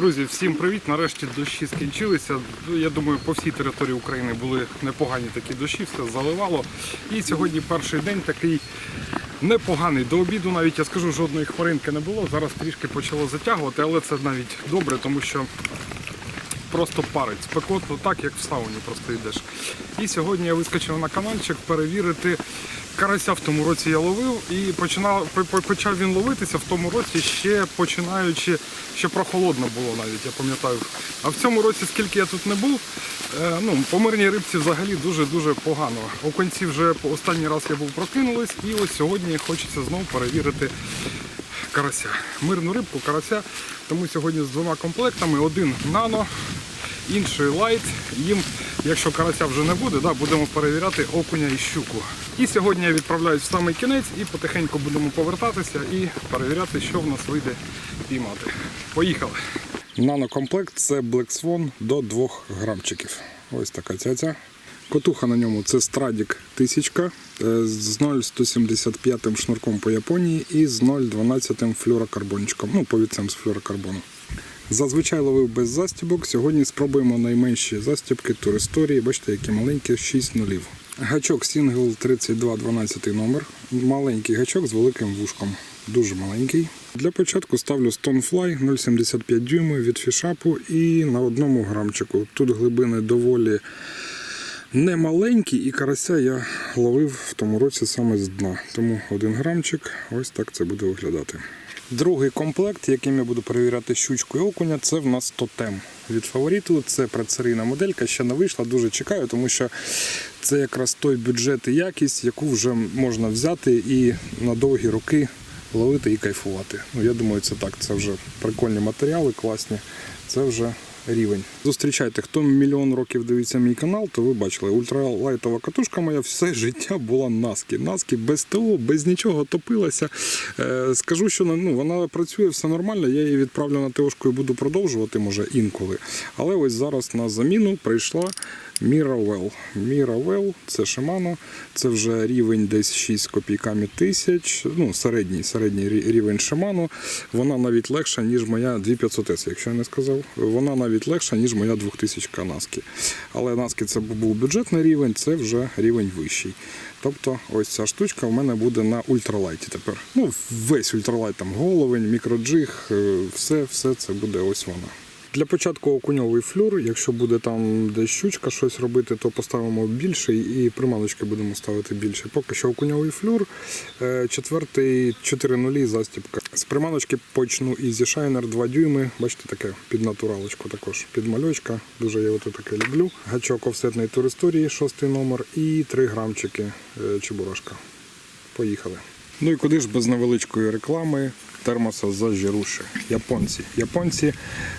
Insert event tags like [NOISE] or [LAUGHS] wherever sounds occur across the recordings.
Друзі, всім привіт! Нарешті дощі скінчилися. Ну, Я думаю, по всій території України були непогані такі дощі, все заливало. І сьогодні перший день такий непоганий. До обіду навіть я скажу, жодної хмаринки не було. Зараз трішки почало затягувати, але це навіть добре, тому що просто парить. Спекотно так, як в сауні просто йдеш. І сьогодні я вискочив на каналчик перевірити. Карася в тому році я ловив і починав, по- по- почав він ловитися в тому році ще починаючи, ще прохолодно було навіть, я пам'ятаю. А в цьому році, скільки я тут не був, е, ну, по мирній рибці взагалі дуже-дуже погано. Оконці вже останній раз я був прокинулись, і ось сьогодні хочеться знову перевірити карася. Мирну рибку, карася. Тому сьогодні з двома комплектами: один нано, інший лайт. Їм, якщо карася вже не буде, да, будемо перевіряти окуня і щуку. І сьогодні я відправляюсь в самий кінець і потихеньку будемо повертатися і перевіряти, що в нас вийде піймати. Поїхали. Нанокомплект це Black Swan до 2 грамчиків. Ось така цяця. Котуха на ньому це Страдік 1000 е, з 0,175 шнурком по Японії і з 0,12 флюрокарбончиком, ну, повідцем з флюрокарбону. Зазвичай ловив без застібок. Сьогодні спробуємо найменші застібки туристорії. Бачите, які маленькі, 6 нулів. Гачок Single 3212 номер. Маленький гачок з великим вушком. Дуже маленький. Для початку ставлю Stonefly 0,75 дюймів від фішапу і на одному грамчику. Тут глибини доволі не маленькі, і карася я ловив в тому році саме з дна. Тому один грамчик, ось так це буде виглядати. Другий комплект, яким я буду перевіряти щучку і окуня, це в нас тотем від фавориту. Це працерійна моделька, ще не вийшла. Дуже чекаю, тому що це якраз той бюджет і якість, яку вже можна взяти і на довгі роки ловити і кайфувати. Ну, я думаю, це так. Це вже прикольні матеріали, класні. Це вже рівень. Зустрічайте, хто мільйон років дивиться мій канал, то ви бачили, ультралайтова катушка моя все життя була наски. Наски без ТО, без нічого топилася. Е, скажу, що ну, вона працює все нормально. Я її відправлю на ТОшку і буду продовжувати, може інколи. Але ось зараз на заміну прийшла Miravel. Miravel це Shimano, це вже рівень десь 6 копійками тисяч. Ну, середній, середній рівень Shimano. Вона навіть легша, ніж моя 2500S, якщо я не сказав. Вона навіть легша, ніж моя 2000 Наски. Але Наски це був бюджетний рівень, це вже рівень вищий. Тобто ось ця штучка в мене буде на ультралайті тепер. Ну, весь ультралайт, там головень, мікроджиг, е, все, все це буде ось вона. Для початку окуньовий флюр. Якщо буде там десь щучка щось робити, то поставимо більший і приманочки будемо ставити більше. Поки що окуньовий флюр, е, четвертий 4 нулі застібка. З приманочки почну Easy Shiner 2 дюйми. Бачите, таке під натуралочку також, під мальочка. Дуже я ото таке люблю. Гачок офсетний туристорії, шостий номер і 3 грамчики е, чебурашка. Поїхали. Ну і куди ж без невеличкої реклами термоса жируші. Японці. Японці,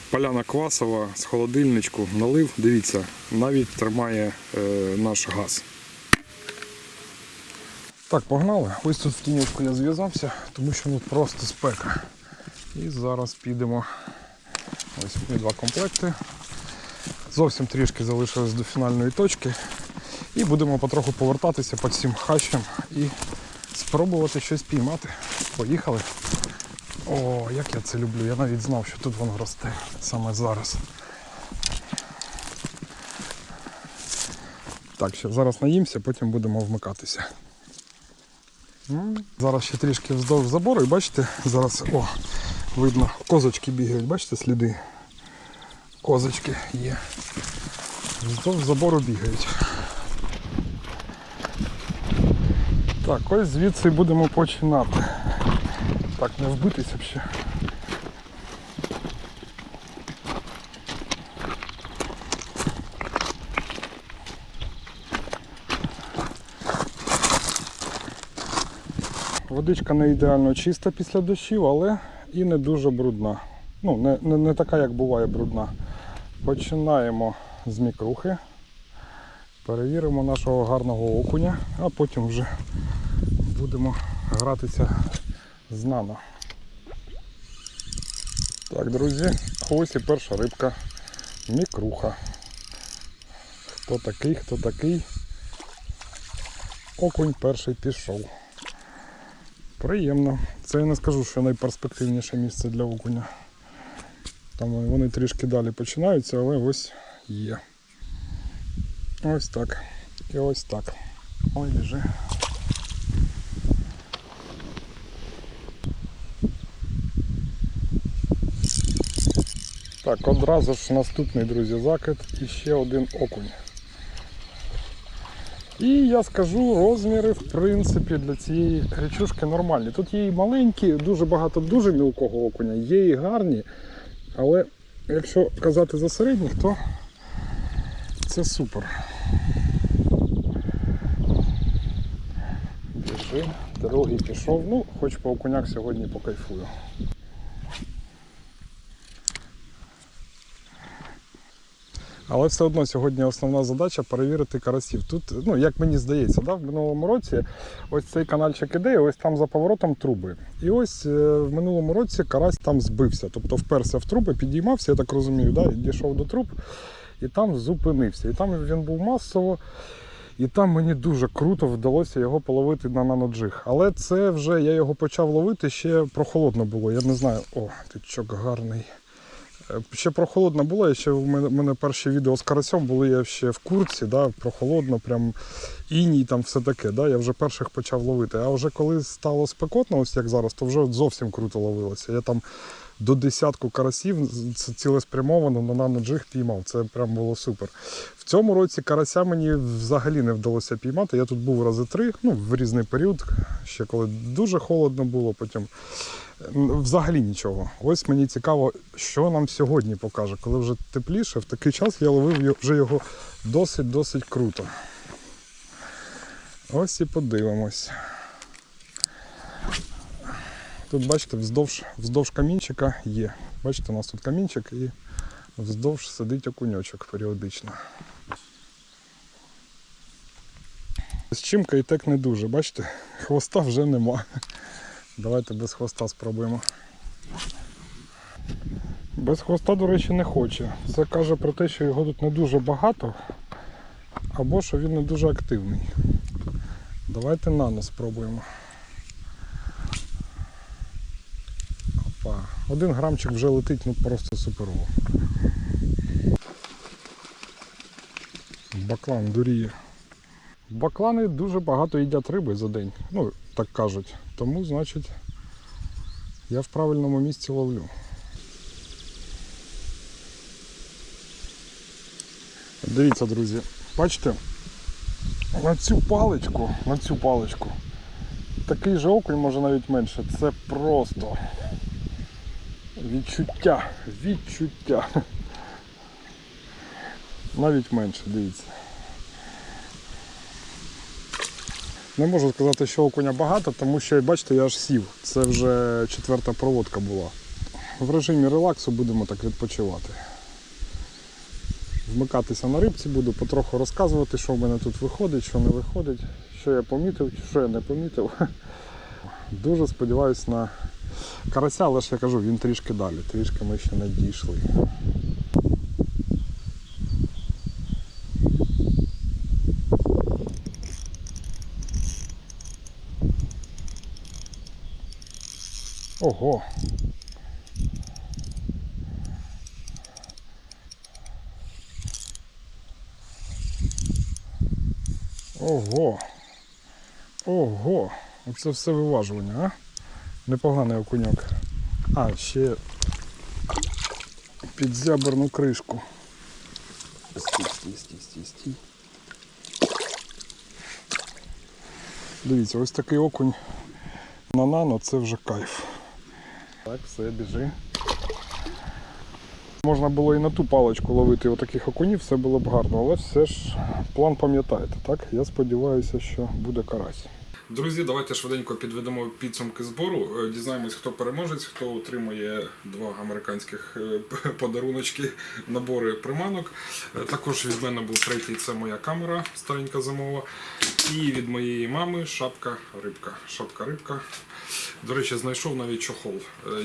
поляна квасова з холодильничку налив. Дивіться, навіть тримає е, наш газ. Так, погнали. Ось тут в тіньочку я зв'язався, тому що ну просто спека. І зараз підемо. Ось мені два комплекти. Зовсім трішки залишилось до фінальної точки. І будемо потроху повертатися по всім хащам і спробувати щось піймати. Поїхали. О, як я це люблю. Я навіть знав, що тут воно росте саме зараз. Так, ще зараз наїмося, потім будемо вмикатися. Зараз ще трішки вздовж забору і бачите, зараз о, видно, козочки бігають, бачите сліди? Козочки є. Вздовж забору бігають. Так, ось звідси будемо починати. Так, не б ще. Водичка не ідеально чиста після дощів, але і не дуже брудна. Ну, не, не, не така, як буває брудна. Починаємо з мікрухи. Перевіримо нашого гарного окуня, а потім вже будемо гратися з. Так, друзі, ось і перша рибка. Мікруха. Хто такий, хто такий? Окунь перший пішов. Приємно. Це я не скажу, що найперспективніше місце для окуня. Там вони трішки далі починаються, але ось є. Ось так. І ось так. Ой, біжи. Так, одразу ж наступний, друзі, закид і ще один окунь. І я скажу, розміри, в принципі, для цієї річушки нормальні. Тут є і маленькі, дуже багато дуже мілкого окуня, є і гарні. Але якщо казати за середніх, то це супер. Біжи, другий пішов. Ну, хоч по окунях сьогодні покайфую. Але все одно сьогодні основна задача перевірити карасів. Тут, ну як мені здається, да, в минулому році ось цей канальчик іде, ось там за поворотом труби. І ось е, в минулому році карась там збився, тобто вперся в труби, підіймався, я так розумію, да, дійшов до труб і там зупинився. І там він був масово. І там мені дуже круто вдалося його половити на наноджиг. Але це вже я його почав ловити, ще прохолодно було. Я не знаю. О, тичок гарний. Ще прохолодно було, я ще в мене, мене перші відео з карасем були я ще в курці, да, прохолодно, прям іній, там все таке. Да, я вже перших почав ловити. А вже коли стало спекотно, ось як зараз, то вже зовсім круто ловилося. Я там до десятку карасів це цілеспрямовано на наноджиг піймав. Це прям було супер. В цьому році карася мені взагалі не вдалося піймати. Я тут був рази три, ну, в різний період, ще коли дуже холодно було, потім взагалі нічого. Ось мені цікаво, що нам сьогодні покаже. Коли вже тепліше, в такий час я ловив вже його досить-досить круто. Ось і подивимось. Тут, бачите, вздовж, вздовж камінчика є. Бачите, у нас тут камінчик і вздовж сидить окуньочок періодично. З чим кайтек не дуже, бачите, хвоста вже нема. Давайте без хвоста спробуємо. Без хвоста, до речі, не хоче. Це каже про те, що його тут не дуже багато, або що він не дуже активний. Давайте нано спробуємо. Один грамчик вже летить, ну просто суперово. Баклан дуріє. Баклани дуже багато їдять риби за день. Ну, так кажуть. Тому, значить, я в правильному місці ловлю. Дивіться, друзі, бачите, на цю паличку, на цю паличку, такий же окунь, може навіть менше. Це просто відчуття, відчуття. Навіть менше, дивіться. Не можу сказати, що окуня багато, тому що, бачите, я аж сів. Це вже четверта проводка була. В режимі релаксу будемо так відпочивати. Вмикатися на рибці буду, потроху розказувати, що в мене тут виходить, що не виходить, що я помітив, що я не помітив. Дуже сподіваюся на карася, але ж я кажу, він трішки далі, трішки ми ще не дійшли. Ого. Ого. Ого. Оце все виважування, а? Непоганий окуньок. А, ще підзяберну кришку. Стій, стій, стій, стій, стій. Дивіться, ось такий окунь на нано це вже кайф. Так, все, біжи. Можна було і на ту паличку ловити отаких окунів, все було б гарно, але все ж план пам'ятаєте, так? Я сподіваюся, що буде карась. Друзі, давайте швиденько підведемо підсумки збору. Е, Дізнаємось, хто переможець, хто отримує два американських е, подаруночки, набори приманок. Е, Також від мене був третій, це моя камера старенька зимова. І від моєї мами шапка рибка. Шапка рибка. До речі, знайшов навіть чохол.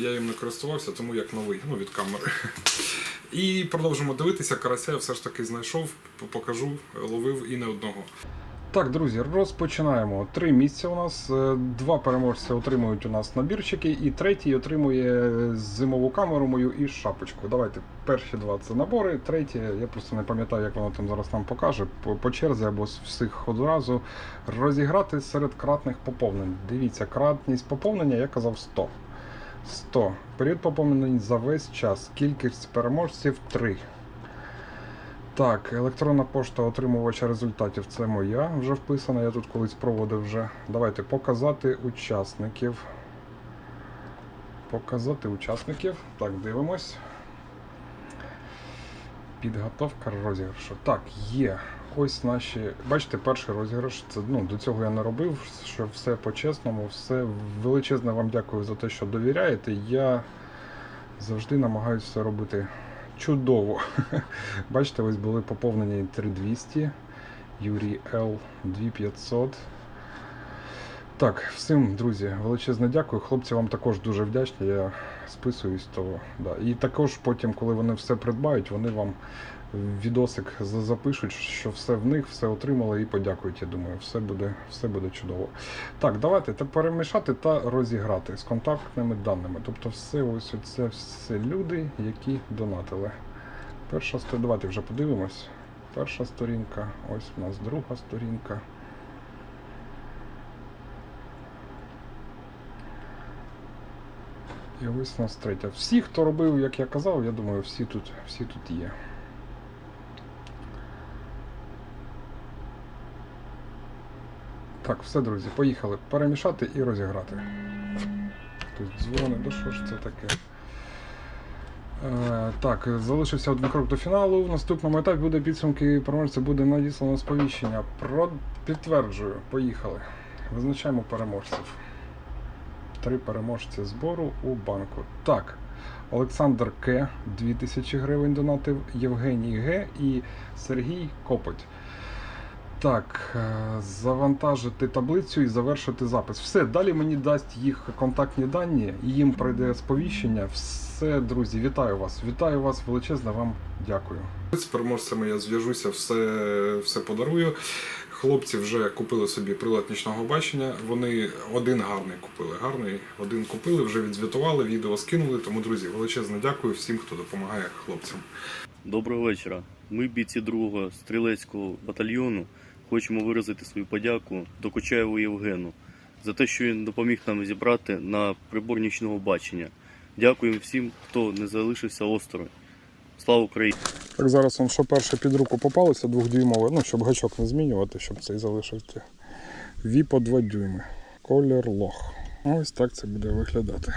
Я їм не користувався, тому як новий, ну від камери. І продовжимо дивитися. Карася я все ж таки знайшов, покажу, ловив і не одного. Так, друзі, розпочинаємо. Три місця у нас. Е, Два переможці отримують у нас набірчики, і третій отримує зимову камеру мою і шапочку. Давайте перші два це набори. Третє, я просто не пам'ятаю, як воно там зараз нам покаже. По, по черзі або з всіх одразу розіграти серед кратних поповнень. Дивіться, кратність поповнення я казав 100. 100. Період поповнень за весь час. Кількість переможців 3. Так, електронна пошта отримувача результатів це моя вже вписана. Я тут колись проводив вже. Давайте показати учасників. Показати учасників. Так, дивимось. Підготовка розіграшу. Так, є. Ось наші. Бачите, перший розіграш. Це ну, до цього я не робив, що все по-чесному, все величезне вам дякую за те, що довіряєте. Я завжди намагаюся робити чудово. [LAUGHS] Бачите, ось були поповнені 3200, Юрій Л 2500. Так, всім, друзі, величезне дякую. Хлопці вам також дуже вдячні. Я списуюсь того. Да. І також потім, коли вони все придбають, вони вам відосик запишуть, що все в них, все отримали і подякують. Я думаю, все буде, все буде чудово. Так, давайте тепер перемішати та розіграти з контактними даними. Тобто, все ось це все люди, які донатили. Перша сторінка, давайте вже подивимось. Перша сторінка, ось у нас друга сторінка. І ось у нас третя. Всі, хто робив, як я казав, я думаю, всі тут, всі тут є. Так, все, друзі, поїхали перемішати і розіграти. Тут дзвони, ну що ж це таке? Е, так, залишився один крок до фіналу. В наступному етапі буде підсумки переможця, буде надіслано сповіщення. Про... Підтверджую, поїхали. Визначаємо переможців. Три переможці збору у банку. Так, Олександр К. 2000 гривень донатив, Євгеній Г. і Сергій Копоть. Так, е, завантажити таблицю і завершити запис. Все, далі мені дасть їх контактні дані, і їм пройде сповіщення. Все, друзі, вітаю вас. Вітаю вас, величезне вам дякую. З переможцями я зв'яжуся, все, все подарую. Хлопці вже купили собі прилад нічного бачення. Вони один гарний купили. Гарний, один купили, вже відзвітували, відео скинули. Тому, друзі, величезне дякую всім, хто допомагає хлопцям. Доброго вечора. Ми, бійці другого стрілецького батальйону, хочемо виразити свою подяку Докучаєву Євгену за те, що він допоміг нам зібрати на прибор нічного бачення. Дякуємо всім, хто не залишився осторонь. Слава Україні! Так, зараз он що перше під руку попалося, двохдюймове, ну, щоб гачок не змінювати, щоб цей залишився. Віпо 2 дюйми. Колір лох. Ось так це буде виглядати.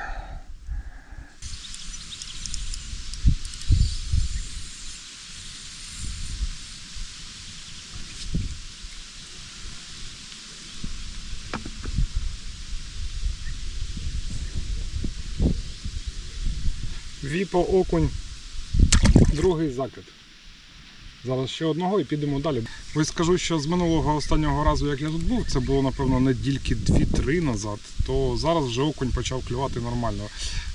Віпо окунь другий закид. Зараз ще одного і підемо далі. Ось скажу, що з минулого останнього разу, як я тут був, це було напевно недільки 2-3 назад, то зараз вже окунь почав клювати нормально.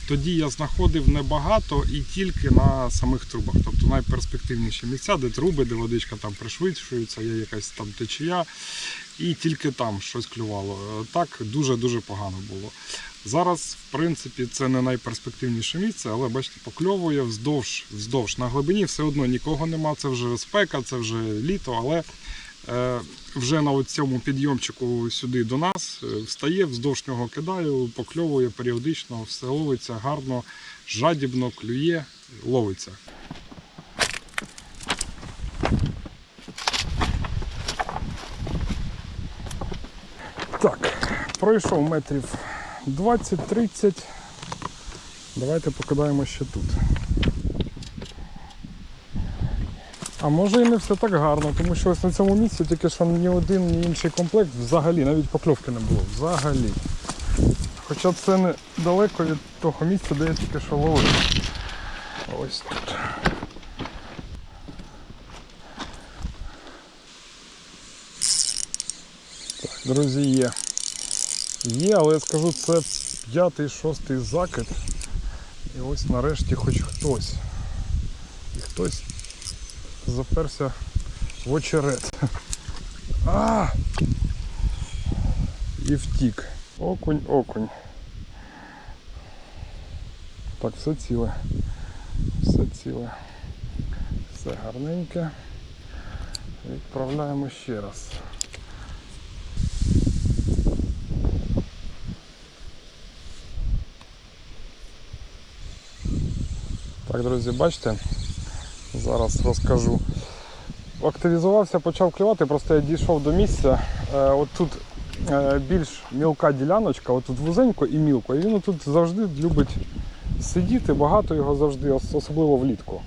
Тоді я знаходив небагато і тільки на самих трубах. Тобто найперспективніші місця, де труби, де водичка там пришвидшується, є якась там течія, і тільки там щось клювало. Так дуже-дуже погано було. Зараз, в принципі, це не найперспективніше місце, але бачите, покльовує вздовж, вздовж на глибині все одно нікого нема. Це вже спека, це вже літо, але е, вже на цьому підйомчику сюди до нас е, встає, вздовж нього кидаю, покльовує періодично, все ловиться гарно, жадібно, клює, ловиться. Так, пройшов метрів 20-30. Давайте покидаємо ще тут. А може і не все так гарно, тому що ось на цьому місці тільки що ні один, ні інший комплект взагалі, навіть покльовки не було. Взагалі. Хоча це не далеко від того місця, де я тільки що ловив. Ось тут. Так, друзі, є. Є, але я скажу, це п'ятий, шостий закид. І ось нарешті хоч хтось. І хтось заперся в очерет. А! І втік. Окунь, окунь. Так, все ціле. Все ціле. Все гарненьке. Відправляємо ще раз. Так, друзі, бачите? Зараз розкажу. Активізувався, почав клювати, просто я дійшов до місця. Е, от тут е, більш мілка діляночка, от тут вузенько і мілко. І він тут завжди любить сидіти, багато його завжди, особливо влітку.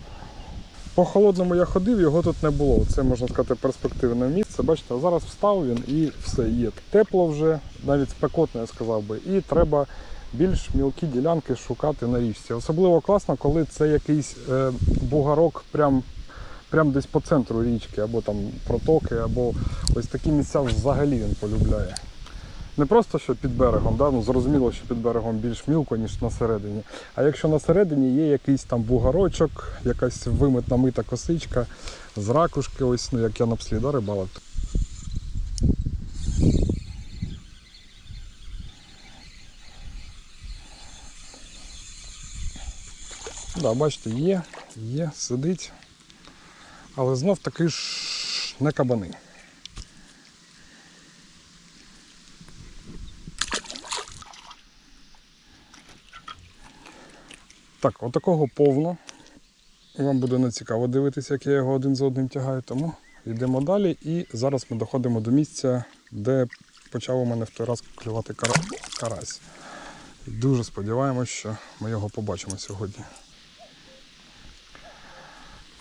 По холодному я ходив, його тут не було. Це можна сказати перспективне місце. Бачите, зараз встав він і все є. Тепло вже, навіть спекотно, я сказав би. І треба більш мілкі ділянки шукати на річці. Особливо класно, коли це якийсь е, бугарок прям, прям десь по центру річки, або там протоки, або ось такі місця взагалі він полюбляє. Не просто що під берегом, да? ну, зрозуміло, що під берегом більш мілко, ніж на середині. А якщо на середині є якийсь там бугарочок, якась вимитна мита косичка з ракушки, ось, ну, як я на пслі, да, рибалив. Да, бачите, є, є, сидить. Але знов таки ж не кабани. Так, отакого повно. Вам буде не цікаво дивитися, як я його один за одним тягаю, тому йдемо далі. І зараз ми доходимо до місця, де почав у мене в той раз клювати карась. Дуже сподіваємось, що ми його побачимо сьогодні.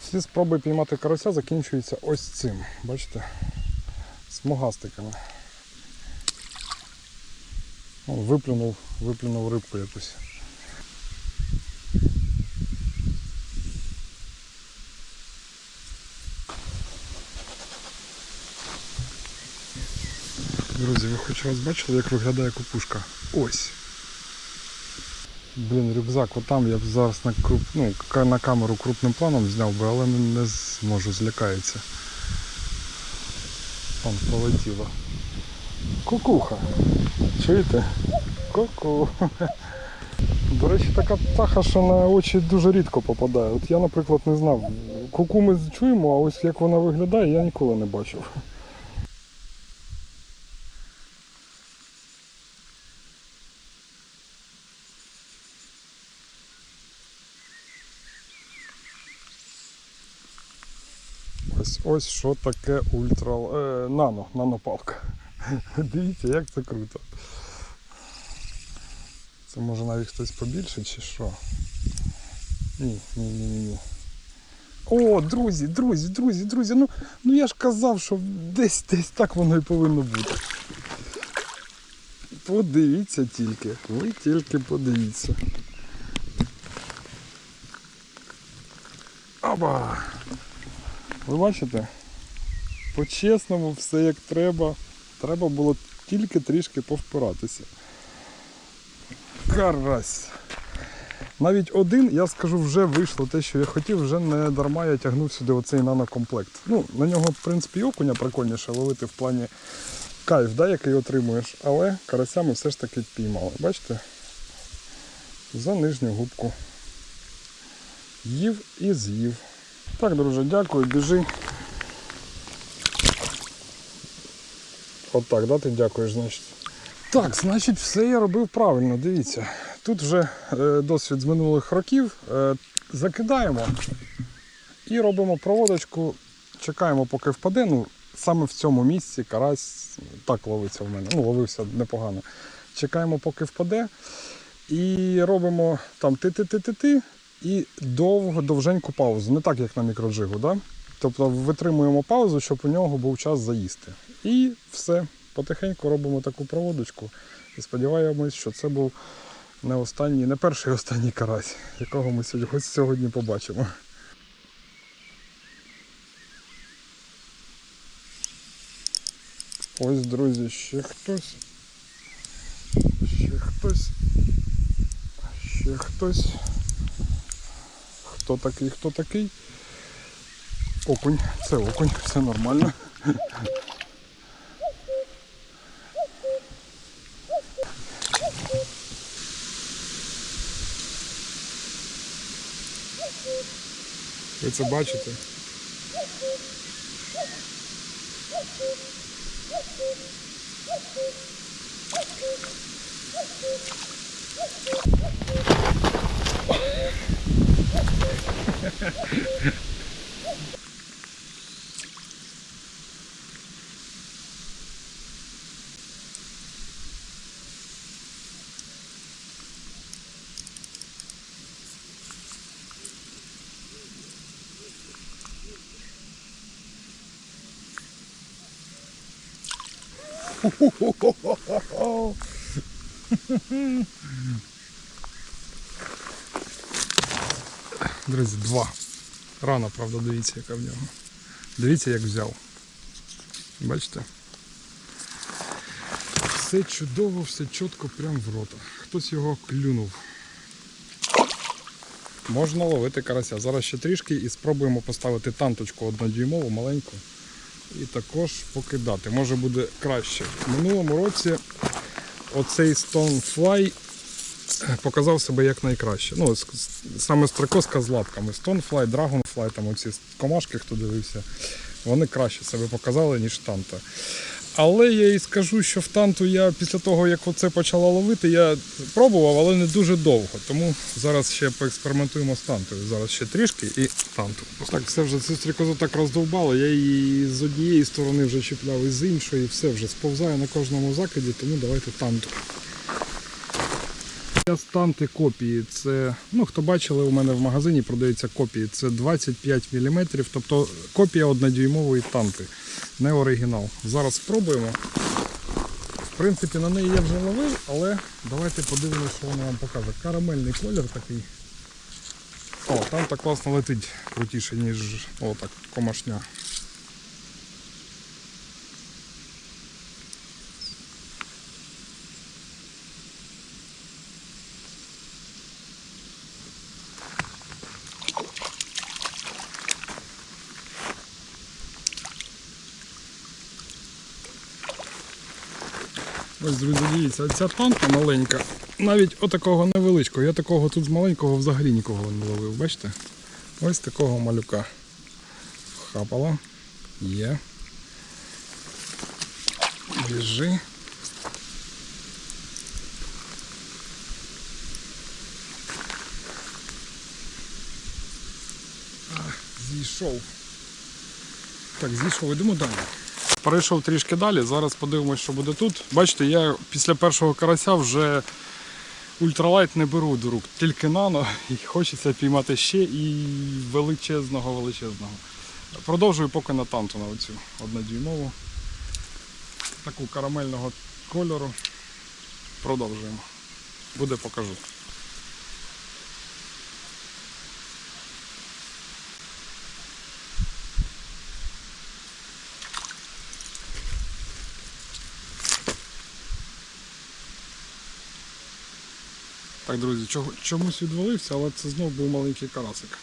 Всі спроби піймати карася закінчуються ось цим. Бачите? Смугастиками. Виплюнув, виплюнув рибку якусь. Друзі, ви хоч раз бачили, як виглядає кукушка? Ось. Блін, рюкзак, отам я б зараз на круп... ну, на камеру крупним планом зняв би, але не, зможу, злякається. Там полетіло. Кукуха. Чуєте? Ку-ку. До речі, така птаха, що на очі дуже рідко попадає. От я, наприклад, не знав. Куку ми чуємо, а ось як вона виглядає, я ніколи не бачив. Ось що таке ультра е, нано, нанопалка. [LAUGHS] Дивіться, як це круто. Це може навіть хтось побільше чи що? Ні, ні, ні, ні. О, друзі, друзі, друзі, друзі. Ну, ну я ж казав, що десь десь так воно і повинно бути. Подивіться тільки. Ви тільки подивіться. Оба! Ви бачите? По-чесному, все як треба. Треба було тільки трішки повпиратися. Карась. Навіть один, я скажу, вже вийшло те, що я хотів, вже не дарма я тягнув сюди оцей нанокомплект. Ну, на нього, в принципі, окуня прикольніше ловити в плані кайф, да, який отримуєш, але карася ми все ж таки піймали. Бачите? За нижню губку. Їв і з'їв. Так, друже, дякую, біжи. От так, да, ти дякуєш, значить. Так, значить, все я робив правильно, дивіться. Тут вже е, досвід з минулих років. Е, закидаємо і робимо проводочку, чекаємо, поки впаде. Ну, саме в цьому місці карась так ловиться в мене. Ну, ловився непогано. Чекаємо, поки впаде. І робимо там ти-ти-ти-ти-ти і довго довженьку паузу. Не так, як на мікроджигу. Да? Тобто витримуємо паузу, щоб у нього був час заїсти. І все. Потихеньку робимо таку проводочку. І сподіваємось, що це був не останній, не перший останній карась, якого ми сьогодні, побачимо. Ось, друзі, ще хтось. Ще хтось. Ще хтось хто такий, хто такий. Окунь, це окунь, все нормально. Ви це бачите? ほほほほほほ Друзі, два. Рано, правда, дивіться, яка в нього. Дивіться, як взяв. Бачите? Все чудово, все чітко, прямо в рота. Хтось його клюнув. Можна ловити карася. Зараз ще трішки і спробуємо поставити танточку однодюймову, маленьку. І також покидати. Може буде краще. В минулому році оцей Stonefly показав себе як найкраще. Ну, саме строкоска з лапками. Stonefly, Dragonfly, там оці комашки, хто дивився, вони краще себе показали, ніж танта. Але я і скажу, що в танту я після того, як оце почала ловити, я пробував, але не дуже довго. Тому зараз ще поекспериментуємо з тантою. Зараз ще трішки і танту. Так, все вже цю стрікозу так роздовбало. Я її з однієї сторони вже чіпляв і з іншої, все вже сповзає на кожному закиді, тому давайте танту. Станти копії. Це, ну хто бачили, у мене в магазині продаються копії. Це 25 мм, тобто копія однодюймової танти, не оригінал. Зараз спробуємо. В принципі, на неї я вже ловив, але давайте подивимося, що вона вам покаже. Карамельний колір такий. О, танта класно летить крутіше, ніж о, комашня. Ось, дивіться, ця танка маленька, навіть отакого невеличкого. Я такого тут з маленького взагалі нікого не ловив, бачите? Ось такого малюка. Хапала. Є. Біжи. А, Зійшов. Так, зійшов, йдемо далі. Перейшов трішки далі, зараз подивимось, що буде тут. Бачите, я після першого карася вже ультралайт не беру до рук, тільки нано, і хочеться піймати ще і величезного величезного. Продовжую поки на танту на оцю однодюймову. Таку карамельного кольору. Продовжуємо. Буде покажу. Так, друзі, чомусь відвалився, але це знов був маленький карасик.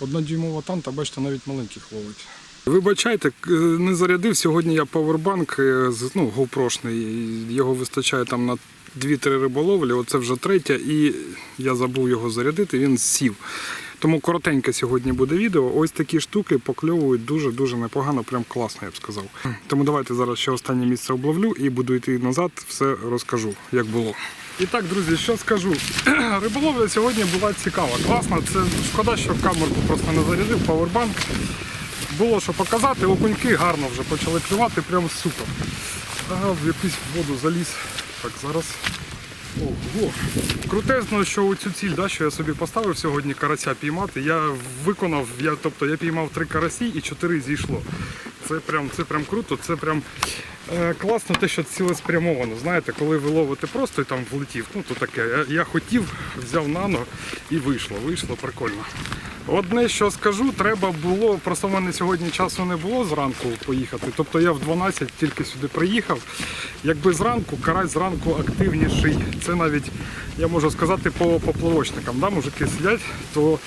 Однодюймова танта, бачите, навіть маленьких ловить. Вибачайте, не зарядив. Сьогодні я павербанк е, ну, GoPro-шний, його вистачає там на 2-3 риболовлі, оце вже третя, і я забув його зарядити, він сів. Тому коротеньке сьогодні буде відео. Ось такі штуки покльовують дуже-дуже непогано, прям класно, я б сказав. Тому давайте зараз ще останнє місце обловлю і буду йти назад, все розкажу, як було. І так, друзі, що скажу. [CLEARS THROAT] Риболовля сьогодні була цікава, класна. Це шкода, що камерку просто не зарядив, павербанк. Було що показати, окуньки гарно вже почали клювати, прям супер. Ага, в якусь воду заліз. Так, зараз. Ого. Крутезно, що оцю ціль, да, що я собі поставив сьогодні карася піймати, я виконав, я, тобто я піймав три карасі і чотири зійшло. Це прям, це прям круто, це прям класно те, що цілеспрямовано. Знаєте, коли ви ловите просто і там влетів, ну то таке. Я, я хотів, взяв нано і вийшло. Вийшло прикольно. Одне, що скажу, треба було, просто в мене сьогодні часу не було зранку поїхати. Тобто я в 12 тільки сюди приїхав. Якби зранку, карась зранку активніший. Це навіть, я можу сказати, по поплавочникам. Да, мужики сидять, то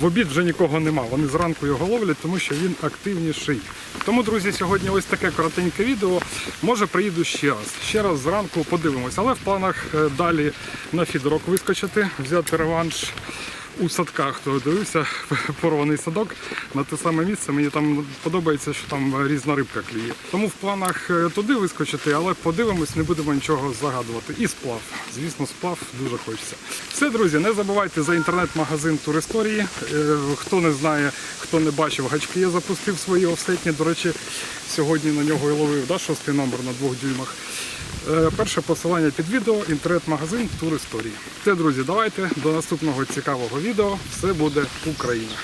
в обід вже нікого нема. Вони зранку його ловлять, тому що він активніший. Тому, друзі, сьогодні ось таке коротеньке відео. Може приїду ще раз. Ще раз зранку подивимось. Але в планах е, далі на фідерок вискочити, взяти реванш у садках, хто дивився [LAUGHS] порваний садок на те саме місце. Мені там подобається, що там різна рибка клює. Тому в планах е, туди вискочити, але подивимось, не будемо нічого загадувати. І сплав. Звісно, сплав дуже хочеться. Все, друзі, не забувайте за інтернет-магазин Туристорії. Е, Хто не знає, хто не бачив, гачки я запустив свої офсетні. До речі, сьогодні на нього і ловив да, шостий номер на двох дюймах. Е, Перше посилання під відео, інтернет-магазин Туристорії. Все, друзі, давайте до наступного цікавого відео. Все буде Україна.